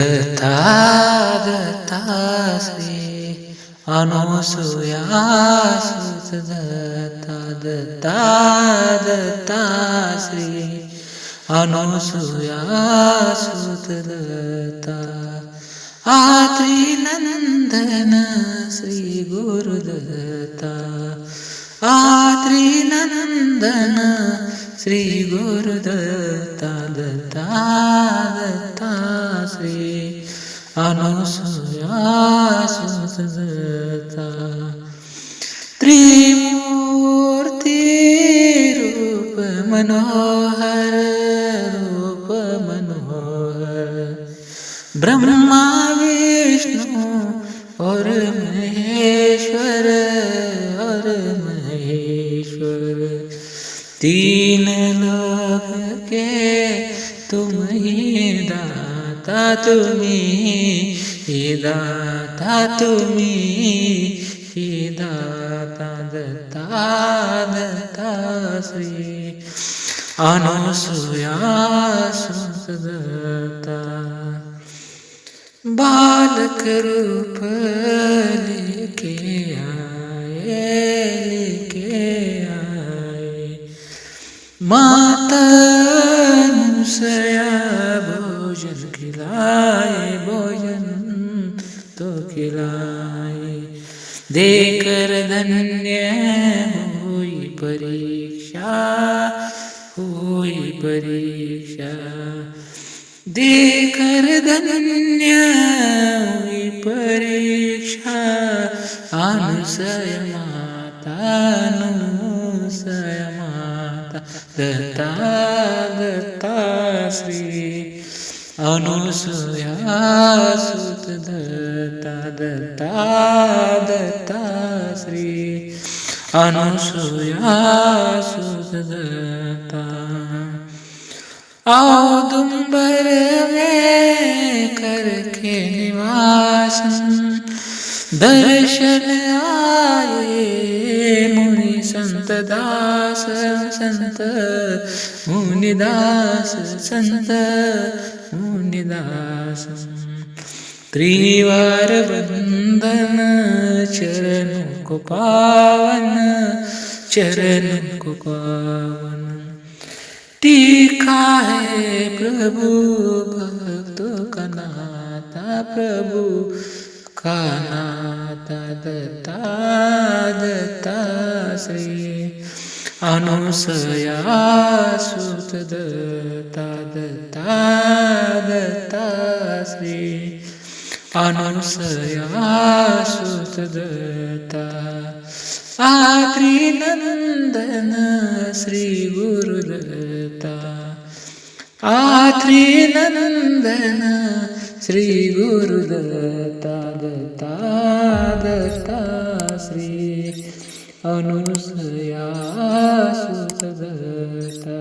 दत्ता दत्ता श्री अनुसुया सुत दत्ता दत्ता दत्ता श्री अनुसुया सुत दत्ता आत्री नंदन श्री गुरुदत्ता आत्री नंदन श्री गुरुदत्ता दत्ता दत्ता श्री अनुसुया सुत दत्ता रूप मनोहर रूप मनोहर ब्रह्मा, विष्णु और महेश्वर और महेश्वर। तीन लोक के तुम ही दाता तुम्ही दाता तुम्ही दाता दत्ता दत्ता श्री अनुसुया बालक रूप लेके आए लेके आए। माता अनुसया खिलाए देकर धन्य हुई परीक्षा हुई परीक्षा। देकर धन्य हुई परीक्षा, अनुसय माता अनुसय माता। दत्ता दत्ता श्री अनुसुया सुत दत्ता दत्ता दत्ता श्री अनुसुया सुत दत्ता औदुंबर में करके निवास दर्शन आए मुनि संत दास संत मुनिदास संत मुनिदास त्रिवार बंदन चरण को पावन चरण को पावन टीका है प्रभु भक्तों का नाता प्रभु का नाता दत्ता दत्ता श्री अनुसया सुत अनुसया सुत दत्ता आत्री नंदन श्री गुरुदत्ता आत्री नंदन श्री गुरुदत्ता दत्ता दत्ता, श्री अनुसया सुत दत्ता